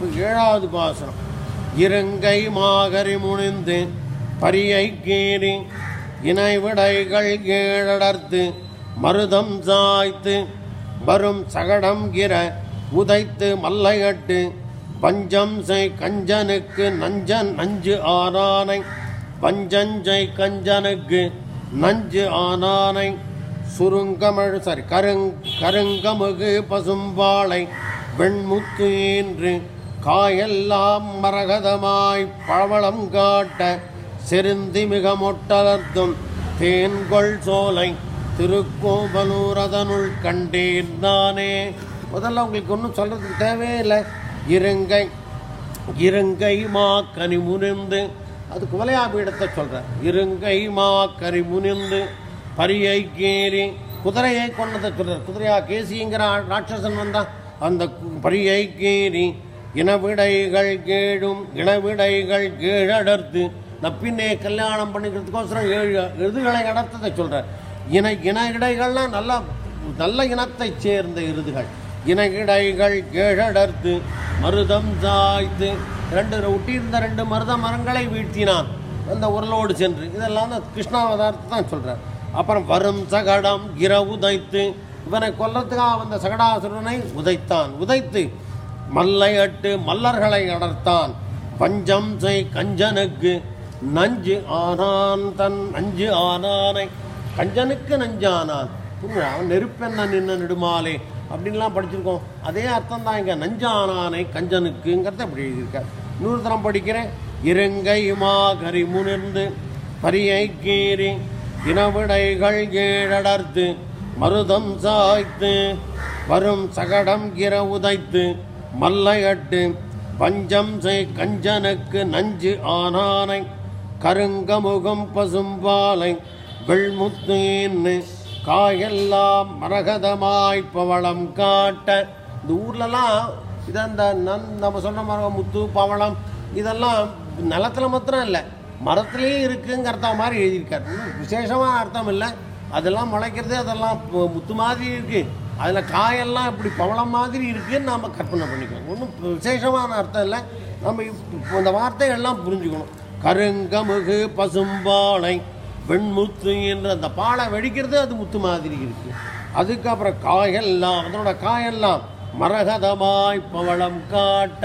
ஏழாவது பாசனம். இருங்கை மாகரி முனிந்து பரியை கீறி இணை விடைகள் ஏழடர்த்து மருதம் சாய்த்து வரும் சகடம் கிர உதைத்து மல்லையட்டு பஞ்சம் செய் கஞ்சனுக்கு நஞ்சன் நஞ்சு ஆனானை பஞ்சஞ்சை கஞ்சனுக்கு நஞ்சு ஆனானை சுருங்கமழ் சாரி கருங் கருங்கமுகு பசும்பாளை வெண்முத்து என்று காயெல்லாம் மரகதமாய் பழவளம் காட்ட செருந்தி மிக மொட்டலர்த்தும் தேன்கொள் சோலை திருக்கோபலூரதனுள் கண்டேன் நானே. முதல்ல உங்களுக்கு ஒன்றும் சொல்கிறதுக்கு தேவையில்லை. இருங்கை இருங்கை மா கனி முனிந்து. அது குவலையாபீடத்தை சொல்கிறேன் இருங்கை மா கனி முனிந்து பரியை கேரி குதிரையை கொண்டதை சொல்கிறார் குதிரையா கேசிங்கிற ராட்சசன் வந்தான் அந்த பரியை கேரி இனவிடைகள் கேடும் இனவிடைகள் கீழடர்த்து. நப்பின்னே கல்யாணம் பண்ணிக்கிறதுக்கோசரம் ஏழு எருதுகளை அடர்த்ததை சொல்கிறார் இன இன இடைகள்லாம் நல்லா நல்ல இனத்தைச் சேர்ந்த எருதுகள் இன இடைகள் கீழடர்த்து மருதம் சாய்த்து. ரெண்டு ஒட்டியிருந்த ரெண்டு மருத மரங்களை வீழ்த்தினான். அந்த உரலோடு சென்று. இதெல்லாம் தான் கிருஷ்ணாவதாரத்தை தான் சொல்கிறார் அப்புறம் வரும் சகடம் இர உதைத்து. இவனை கொல்லத்துக்காக வந்த சகடாசுரனை உதைத்தான். உதைத்து மல்லையட்டு மல்லர்களை அடர்த்தான். பஞ்சம் செய் கஞ்சனுக்கு நஞ்சு ஆனான் தன் நஞ்சு ஆனானை. கஞ்சனுக்கு நஞ்சானான். அவன் நெருப்பென்ன நின்ன நெடுமாலே. அப்படின்லாம் படிச்சிருக்கோம். அதே அர்த்தம் தான் இங்கே. நஞ்சானானை கஞ்சனுக்குங்கிறத இப்படி எழுதியிருக்கார். இன்னொரு தரம் படிக்கிறேன். இருங்கையுமா கரி முனிர்ந்து பரியை கீறி இனவிடைகள் கீழடர்த்து மருதம் சாய்த்து வரும் சகடம் கிர உதைத்து மல்லையட்டு பஞ்சம் செய் கஞ்சனுக்கு நஞ்சு ஆனானை கருங்கமுகம் பசும்பாலை வெள்முத்தேன்னு காயெல்லாம் மரகதமாய் பவளம் காட்ட. இந்த ஊர்லலாம் இதை அந்த நன் நம்ம சொன்ன மரம் முத்து பவளம் இதெல்லாம் நிலத்தில் மாத்திரம் இல்லை. மரத்துலேயும் இருக்குங்கிறத மாதிரி எழுதியிருக்காரு. விசேஷமாக அர்த்தம் இல்லை. அதெல்லாம் முளைக்கிறது அதெல்லாம் பு- முத்து மாதிரி இருக்குது அதில் காயெல்லாம் இப்படி பவளம் மாதிரி இருக்குன்னு நாம் கற்பனை பண்ணிக்கலாம் ஒன்றும் விசேஷமான அர்த்தம் இல்லை. நம்ம இப்ப இந்த வார்த்தைகள்லாம் புரிஞ்சுக்கணும். கருங்கமுகு பசும்பாளை வெண்முத்து என்ற அந்த பாலை வெடிக்கிறது அது முத்து மாதிரி இருக்குது அதுக்கப்புறம் காயெல்லாம் அதனோட காயெல்லாம் மரகதமாய் பவளம் காட்ட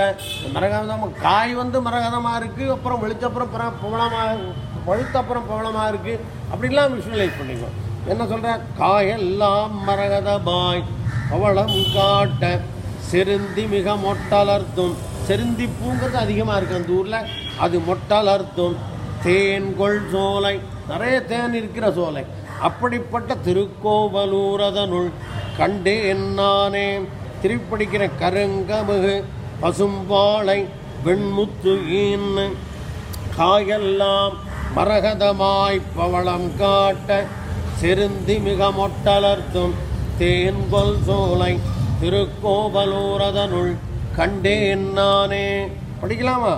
மரகதம் காய் வந்து மரகதமாக இருக்குது அப்புறம் வெளிச்சப்புறம் பவளமாக பழுத்தப்புறம் பவளமாக இருக்குது அப்படிலாம் விஷுவலைஸ் பண்ணிக்கணும். என்ன சொல்ற? காயெல்லாம் மரகதமாய் பவளம் காட்ட செருந்தி மிக மொட்டலர்த்தும். செருந்தி பூங்கிறது அதிகமாக இருக்குது அந்த ஊரில். அது மொட்டலர்த்தும். தேன்கொள் சோலை. நிறைய தேன் இருக்கிற சோலை. அப்படிப்பட்ட திருக்கோவலூரதனுள் கண்டு என்னானே திருப்படிக்கிற கருங்கமுகு பசும்பாளை வெண்முத்து ஈன்னு. காயெல்லாம் மரகதமாய் பவளம் காட்ட செருந்தி மிக மொட்டலர்த்தும் தேன்கொல் சோலை திருக்கோபலூரதனுள் கண்டேன் நானே. படிக்கலாமா?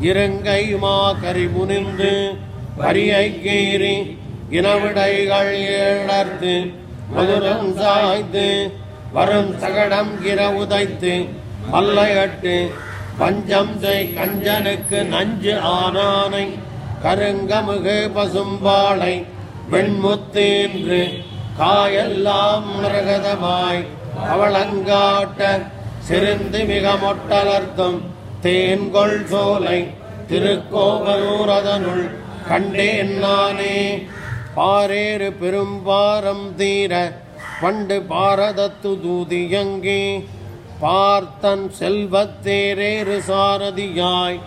இருங்கை மா கரி முனிந்து பரியை கீறி இனவிடைகள் ஏழர்த்து மதுரம் சாய்த்து வரும் சகடம் கிர உதைத்து மல்லையட்டு பஞ்சம் செய் கஞ்சனுக்கு நஞ்சு ஆனானை. கருங்கமுகு பசும்பாளை வெண்முத்தேன்று காயெல்லாம் மிருகதமாய் அவளங்காட்ட சிறுந்து மிக மொட்டலர்த்தும் தேன்கொள் சோலை திருக்கோவலூரதனுள் கண்டேன் நானே. பாரேறு பெரும்பாரம் தீர பண்டு பாரதத்து தூதியங்கே. பார்த்தன் செல்வத்தேரேறு சாரதியாய்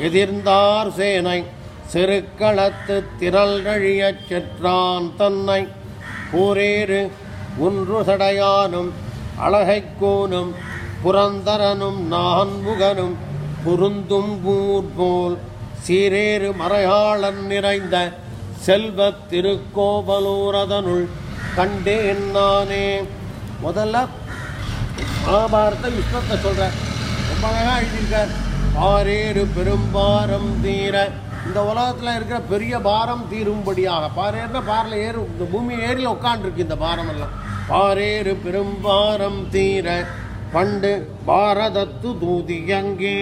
எதிர்ந்தார் சேனை சிறுக்களத்து திரள் நழியச் செற்றான் தன்னை. போரேறு ஒன்று சடையானும் அழகைக்கோனும் புரந்தரனும் நான்முகனும் பொருந்தும் போல் சீரேறு மறையாளன் நிறைந்த செல்வத் திருக்கோபலூரதனுள் கண்டேன் நானே. முதல்ல மகாபாரத யுத்தத்தை சொல்கிறேன் ரொம்ப அழகாக எழுதியிருக்கார். ஆரேறு பெரும்பாரம் தீர இந்த உலகத்தில் இருக்கிற பெரிய பாரம் தீரும்படியாக. பாரேர்னா பாரில் ஏறு இந்த பூமி ஏரியில் உட்காண்டிருக்கு இந்த பாரம் எல்லாம் பாரேறு பெரும்பாரம் தீர பண்டு பாரதத்து தூதியங்கே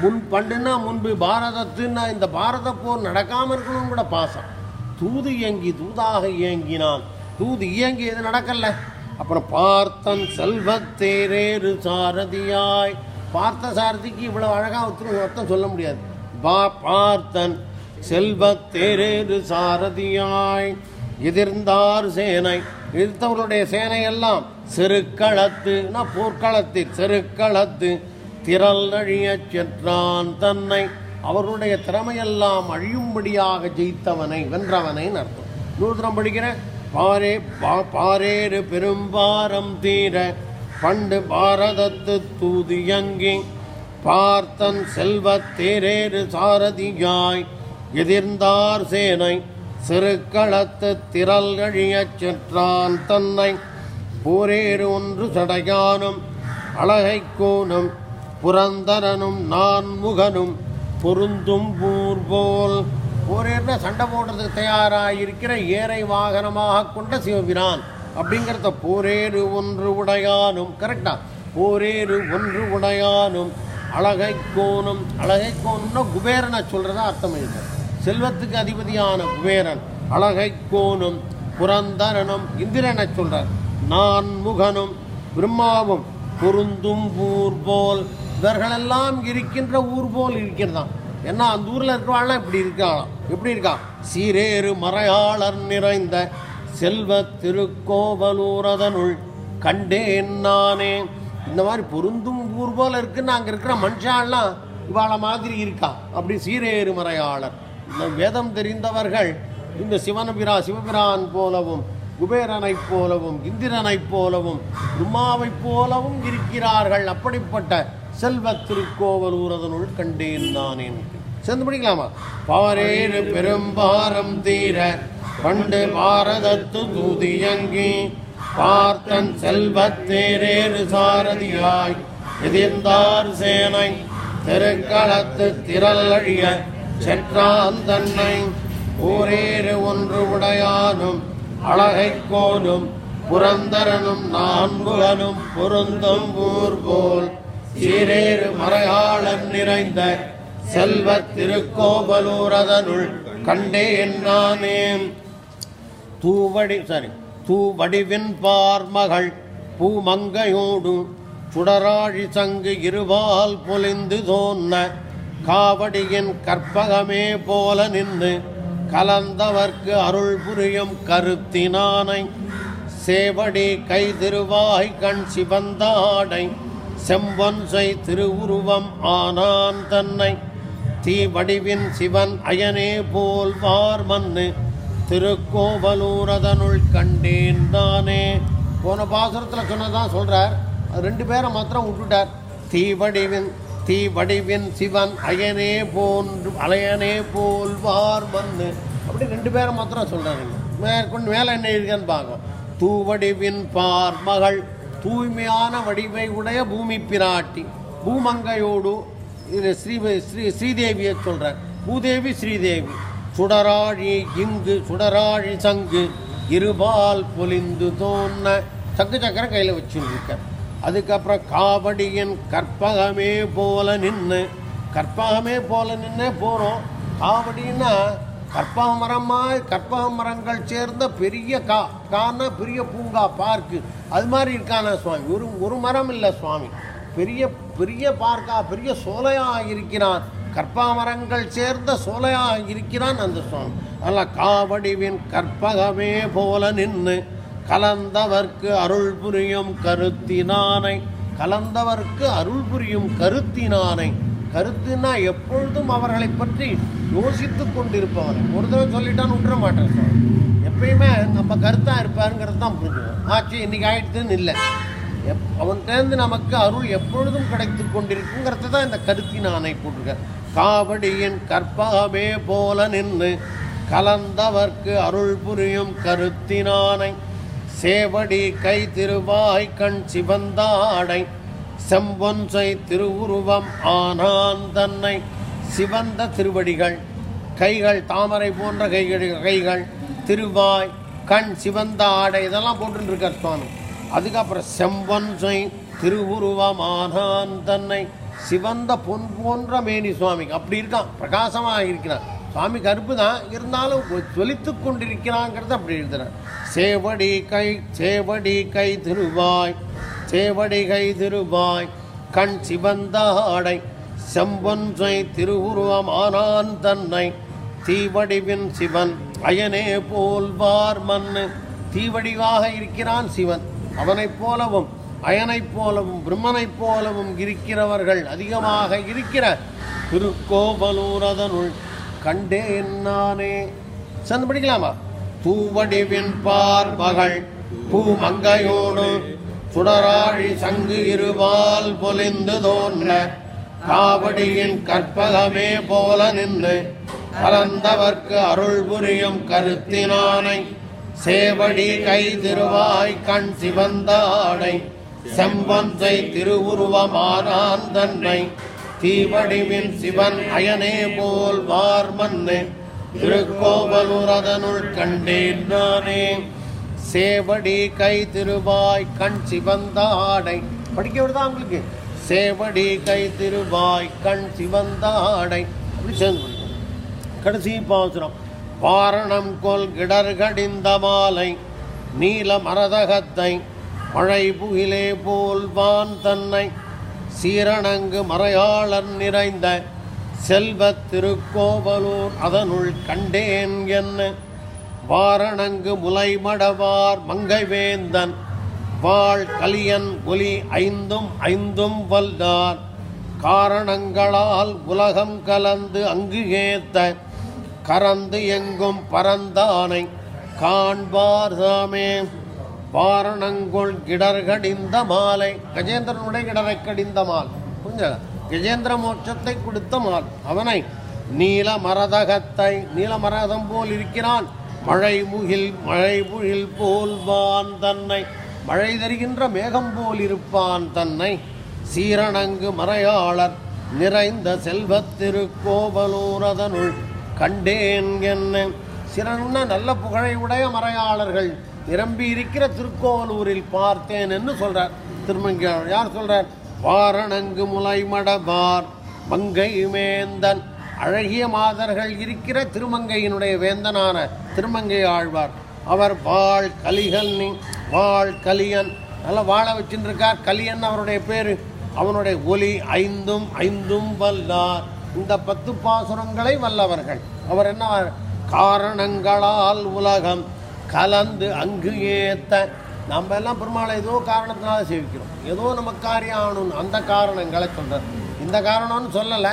முன் பண்டுன்னா முன்பு பாரதத்துன்னா இந்த பாரத போர் நடக்காமல் இருக்கணும் கூட பாசம். தூது இயங்கி தூதாக இயங்கினான். தூது இயங்கி எது நடக்கல. அப்புறம் பார்த்தன் செல்வத்தேரேறு சாரதியாய். பார்த்த சாரதிக்கு இவ்வளோ அழகாக ஒருத்தர் அர்த்தம் சொல்ல முடியாது. பா பார்த்தன் செல்வத்தேரேறு சாரதியாய். எதிர்ந்தார் சேனை எதிர்த்தவர்களுடைய சேனை எல்லாம் நான் போர்க்களத்தில் செருக்களத்து திரள் அழியச் சென்றான் தன்னை. அவர்களுடைய திறமையெல்லாம் அழியும்படியாக ஜெயித்தவனை வென்றவனை அர்த்தம். நூத்திரம் படிக்கிறேன். பாரே பா- பாரேறு பெரும்பாரம் தீர பண்டு பாரதத்து தூதியங்கி பார்த்தன் செல்வத் தேரேறு சாரதியாய் எதிர்ந்தார் சேனை சிறுக்களத்து திரல் கழியச் சென்றான் தன்னை. போரேறு ஒன்று சடையானும் அழகை கோனும் புரந்தரனும் நான்முகனும் பொருந்தும் பூர் போல் போரேர்னா சண்டை போடுறதுக்கு தயாராக இருக்கிற ஏரை வாகனமாக கொண்ட சிவபிரான் அப்படிங்கிறத போரேறு ஒன்று உடையானும் கரெக்டா போரேறு ஒன்று உடையானும் அழகை கோணும் அழகை கோணும்னா குபேரனை சொல்கிறதா அர்த்தம் இல்லை செல்வத்துக்கு அதிபதியான குபேரன் அழகை கோணும் புரந்தரனும் இந்திரனை சொல்கிறார் நான் முகனும் பிரம்மாவும் பொருந்தும் ஊர் போல். இவர்களெல்லாம் இருக்கின்ற ஊர் போல் இருக்கிறதாம். ஏன்னா அந்த ஊரில் இருக்கிறவாள்லாம் இப்படி இருக்காளாம் எப்படி இருக்கா? சீரேறு மறையாளர் நிறைந்த செல்வ திருக்கோவலூரதனுள் கண்டேன் நானே. இந்த மாதிரி பொருந்தும் ஊர் போல இருக்குன்னு அங்கே இருக்கிற மனுஷாலாம் இவாள மாதிரி இருக்கா? அப்படி சீரேறு மறையாளர் இந்த வேதம் தெரிந்தவர்கள் இந்த சிவனபிரா சிவபிரான் போலவும் குபேரனைப் போலவும் இந்திரனைப் போலவும் பிரம்மாவைப் போலவும் இருக்கிறார்கள். அப்படிப்பட்ட செல்வ திருக்கோவலூரதனுள் கண்டேன் நானேன் சேர்ந்து படிக்கலாமா? பாரேறு பெரும்பாரம் தீர பண்டு பாரதத்து தூதியங்கி பார்த்தன் செல்வத்தேரேறு சாரதியாய் எதிர்ந்தார் சேனை தெருக்களத்து திரள் அழிய செற்றான் தன்னை. ஊரேறு ஒன்று உடையானும் அழகை கோலும் புரந்தரனும் நான்குலனும் பொருந்தும் ஊர் போல் சீரேறு மறையாளன் நிறைந்த செல்வ திருக்கோவலூரதனுள் கண்டேன் நானே தூவடி சாரி தூவடிவின் பார்மகள் பூமங்கையோடு சுடராழி சங்கு இருவால் பொலிந்து தோன்ன காவடியின் கற்பகமே போல நின்று கலந்தவர்க்கு அருள் புரியும் கருத்தினானை சேவடி கை திருவாய் கண் சிவந்தாடை செம்பொன்சை திருவுருவம் ஆனான் தன்னை. தீவடிவின் சிவன் அயனே போல் வார் மன்னு திருக்கோவலூரதனுள் கண்டேன் தானே. போன பாசுரத்தில் சொன்னதான் சொல்கிறார் ரெண்டு பேரை மாத்திரம் விட்டுட்டார். தீவடிவின் தீவடிவின் சிவன் அயனே போன்று அலையனே போல் வார் மன்னு அப்படி ரெண்டு பேரை மாத்திரம் சொல்கிறாருங்க மேற்கொண்டு மேலே என்ன இருக்குன்னு பார்க்கும் தூவடிவின் பார் மகள் தூய்மையான வடிவை உடைய பூமி பிராட்டி. பூமங்கையோடு ஸ்ரீ ஸ்ரீ ஸ்ரீதேவியை சொல்கிறார் பூதேவி ஸ்ரீதேவி. சுடராழி இங்கு சுடராழி சங்கு இருபால் பொலிந்து தோன்ன சங்கு சக்கரம் கையில் வச்சுருக்க. அதுக்கப்புறம் காவடியின் கற்பகமே போல நின்று கற்பகமே போல நின்று போகிறோம் காவடின்னா கற்பக மரமாக கற்பக மரங்கள் சேர்ந்த பெரிய கா கான்னா பெரிய பூங்கா பார்க்கு அது மாதிரி இருக்கானா சுவாமி? ஒரு ஒரு மரம் இல்லை சுவாமி. பெரிய பெரிய பார்க்கா பெரிய சோலையாக இருக்கிறான். கற்பாமரங்கள் சேர்ந்த சோலையாக இருக்கிறான் அந்த சுவாமி. அதில் காவடிவின் கற்பகமே போல நின்று கலந்தவர்க்கு அருள் புரியும் கருத்தினானை. கலந்தவர்க்கு அருள் புரியும் கருத்தினானை. கருத்துனா எப்பொழுதும் அவர்களை பற்றி யோசித்துக் கொண்டிருப்பவர் ஒரு தடவை சொல்லிட்டான்னு விட்டுற மாட்டேன் சார் எப்பயுமே நம்ம கருத்தாக இருப்பாருங்கிறது தான் புரிஞ்சுக்கணும் ஆச்சு இன்னைக்கு ஆயிடுதுன்னு இல்லை. எப் அவன்கிட்டேருந்து நமக்கு அருள் எப்பொழுதும் கிடைத்து கொண்டிருக்குங்கிறத தான் இந்த கருத்தின் ஆணை போட்டிருக்க காவடியின் கற்பகமே போல நின்று கலந்தவர்க்கு அருள் புரியும் கருத்தினானை சேவடி கை திருவாய் கண் சிவந்தாடை. செம்பொன்சை திருவுருவம் ஆனான் தன்னை. சிவந்த திருவடிகள் கைகள் தாமரை போன்ற கைகள் கைகள் திருவாய் கண் சிவந்த ஆடை இதெல்லாம் போட்டுருக்கார் சுவாமி. அதுக்கப்புறம் செம்பன்சை திருவுருவமானான் தன்னை சிவந்த பொன் போன்ற மேனி சுவாமிக்கு. அப்படி இருக்கான் பிரகாசமாக இருக்கிறான். சுவாமி கருப்பு தான் இருந்தாலும் ஜொலித்து கொண்டிருக்கிறாங்கிறத அப்படி எழுதுறார். சேவடி கை சேவடி கை திருவாய் சேவடி கை திருவாய் கண் சிவந்த ஆடை செம்பொன்சை திருவுருவமானான் தன்னை தீவடிவின் சிவன். அயனே போல்வார் மண்ணு தீவடிவாக இருக்கிறான் சிவன். அவனைப் போலவும் அயனைப் போலவும் பிரம்மனைப் போலவும் இருக்கிறவர்கள் அதிகமாக இருக்கிற திருக்கோபலூரதனுள் கண்டேன் நானே. சேர்ந்து படிக்கலாமா? தூவடிவின் பார்மகள் பூமங்கையோடு சுடராழி சங்கு இருவால் பொலிந்து தோன்ற காவடியின் கற்பகமே போல நின்று கலந்தவர்க்கு அருள் புரியும் கருத்தினானை சேவடி கை திருவாய் கண் சிவந்தாடை செம்பஞ்சை திருவுருவமானான் தன்னை தீவடிவின் சிவன் அயனே போல் வார்மன்னு திருக்கோவலூரதனுள் கண்டேன் நானே. சேவடி கை திருவாய் கண் சிவந்தாடை படிக்க விடுதா உங்களுக்கு? சேவடி கை திருவாய் கண் சிவந்தாடை. அப்படி சேர்ந்து கடைசி பாசுரம். வாரணம் கொல் கிடர்கடிந்த மாலை நீல மரதகத்தை மழை புகிலே போல் வான் தன்னை சீரணங்கு மறையாளர் நிறைந்த செல்வத் திருக்கோவலூர் அதனுள் கண்டேன் என்ன? வாரணங்கு முலைமடவார் மங்கைவேந்தன் வாழ் கலியன் ஒலி ஐந்தும் ஐந்தும் வல்லார் காரணங்களால் உலகம் கலந்து அங்கு ஏத்த கறந்து எங்கும் பரந்தானை காண்பார் தாமே வாரணங்குள் கிடர்கடிந்த மாலை. கஜேந்திரனுடைய கிடரை கடிந்த மால். புரிஞ்சதா? கஜேந்திர மோட்சத்தை கொடுத்த மால். அவனை நீல மரதகத்தை நீல மரதம் போல் இருக்கிறான். மழை முகில் மழை முகில் போல் வான் தன்னை. மழை தருகின்ற மேகம் போல் இருப்பான் தன்னை. சீரணங்கு மறையாளர் நிறைந்த செல்வத்திருக்கோவலூரதனுள் கண்டேன் என்ன? சிறந்த நல்ல புகழை உடைய மறையாளர்கள். நிரம்பி இருக்கிற திருக்கோவலூரில் பார்த்தேன் என்று சொல்றார். திருமங்கையாளர் யார் சொல்றார்? வாரணங்கு முலைமடபார் மங்கை வேந்தன் அழகிய மாதர்கள் இருக்கிற திருமங்கையினுடைய வேந்தனான திருமங்கை ஆழ்வார். அவர் வாழ் கலிகன் நீ வாழ் கலியன். நல்லா வாழ வச்சுருக்கார் கலியன் அவருடைய பேரு. அவனுடைய ஒலி ஐந்தும் ஐந்தும் வல்லார். இந்த பத்து பாசுரங்களை வல்லவர்கள். அவர் என்ன காரணங்களால் உலகம் கலந்து அங்கு ஏத்த. நம்ம எல்லாம் பெருமாளை ஏதோ காரணத்தினால சேவிக்கிறோம். ஏதோ நம்ம காரியம் ஆகணும்னு அந்த காரணங்களை சொல்கிறார் இந்த காரணம்னு சொல்லலை.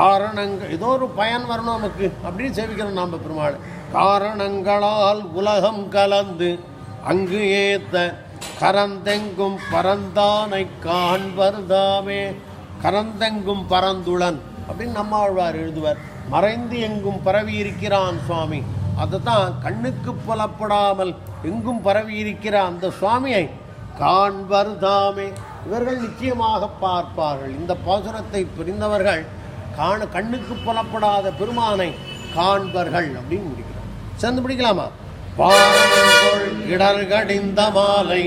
காரணங்கள் ஏதோ ஒரு பயன் வரணும் நமக்கு அப்படின்னு சேவிக்கிறோம் நாம் பெருமாள். காரணங்களால் உலகம் கலந்து அங்கு ஏத்த. கரந்தெங்கும் பரந்தானை காண்பர்தாமே கரந்தெங்கும் பரந்துளன் அப்படின்னு நம்மாழ்வார் எழுதுவார். மறைந்து எங்கும் பரவி இருக்கிறான் சுவாமி. அதுதான் கண்ணுக்கு புலப்படாமல் எங்கும் பரவி இருக்கிற அந்த சுவாமியை காண்பர் தாமே இவர்கள் நிச்சயமாக பார்ப்பார்கள். இந்த பாசுரத்தை புரிந்தவர்கள் காண கண்ணுக்கு புலப்படாத பெருமானை காண்பர்கள் அப்படின்னு முடிக்கிறார். சேர்ந்து பிடிக்கலாமா பாரங்கொள் இடர்கடிந்த மாலை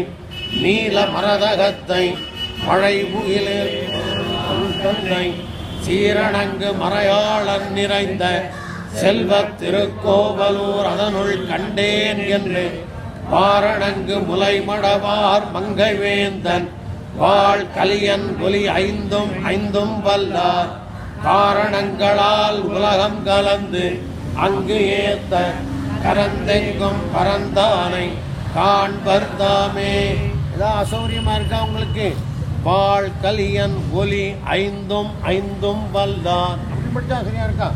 நீல மரதகத்தை மழை புயலில் தன்னை சீரணங்கு மறையாளர் நிறைந்த செல்வத் திருக்கோவலூர் அதனுள் கண்டேன் என்று பாரணங்கு முலைமடவார் மங்கை வேந்தன் வாழ் கலியன் ஒலி ஐந்தும் ஐந்தும் வல்லார். காரணங்களால் உலகம் கலந்து அங்கு ஏத்த கரந்தெங்கும் பரந்தானை காண்பர்தாமே ஏதாவது அசௌரியமா இருக்கா உங்களுக்கு? பால் கலியன் ஒலி ஐந்தும் ஐந்தும் வல்லார் அப்படி படிச்சா சரியா இருக்கா?